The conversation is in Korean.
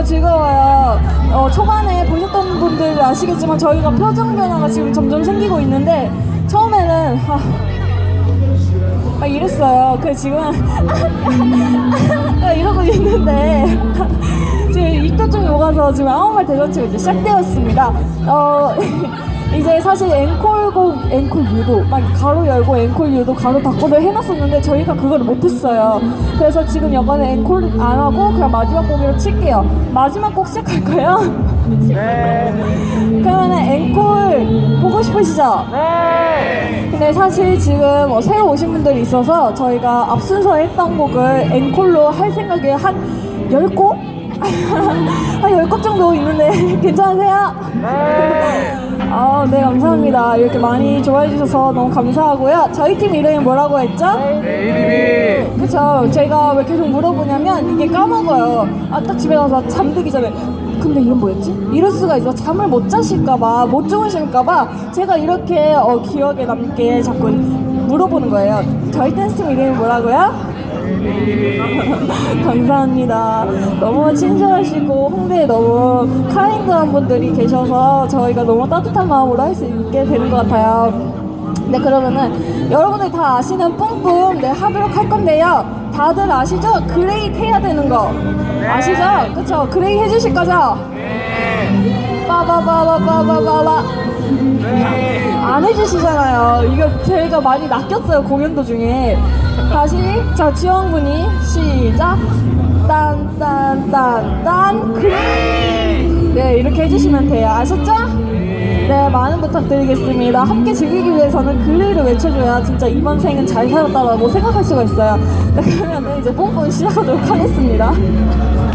너무 즐거워요. 어, 초반에 보셨던 분들 아시겠지만 저희가 표정 변화가 지금 점점 생기고 있는데 처음에는 아, 막 이랬어요. 그 지금 이러고 있는데 지금 입도 좀 녹아서 지금 아무 말 대잔치가 이제 시작되었습니다. 어, 이제 사실 앵콜곡, 앵콜 유도, 막 가로 열고 앵콜 유도, 가로 닫고를 해놨었는데 저희가 그걸 못했어요. 그래서 지금 이번에 앵콜 안 하고 그냥 마지막 곡으로 칠게요. 마지막 곡 시작할 거예요. 그러면은 앵콜 보고 싶으시죠? 근데 사실 지금 어, 새로 오신 분들이 있어서 저희가 앞순서에 했던 곡을 앵콜로 할 생각에 한 10곡? 한 10곡 정도 있는데 괜찮으세요? 아, 네, 감사합니다. 이렇게 많이 좋아해 주셔서 너무 감사하고요. 저희 팀 이름이 뭐라고 했죠? ADB 그쵸. 제가 왜 계속 물어보냐면 이게 까먹어요. 아, 딱 집에 가서 잠들기 전에. 근데 이름 뭐였지? 이럴 수가 있어. 잠을 못 자실까봐, 못 주무실까봐 제가 이렇게 어, 기억에 남게 자꾸 물어보는 거예요. 저희 댄스 팀 이름이 뭐라고요? 감사합니다. 너무 친절하시고 홍대에 너무 카인드한 분들이 계셔서 저희가 너무 따뜻한 마음으로 할 수 있게 되는 것 같아요. 네 그러면은 여러분들 다 아시는 뿜뿜 네 하도록 할 건데요. 다들 아시죠? 그레이 해야 되는 거 아시죠? 그쵸? 그레이 해주실 거죠? 빠바바바바바바바 안 해주시잖아요. 이거 저희가 많이 낚였어요 공연 도중에. 다시 자 지원군이 시작. 딴딴딴딴 그레이. 네 이렇게 해주시면 돼요. 아셨죠? 네, 많은 부탁드리겠습니다. 함께 즐기기 위해서는 글레이를 외쳐줘야 진짜 이번 생은 잘 살았다라고 생각할 수가 있어요. 네, 그러면 이제 뽕뽕 시작하도록 하겠습니다.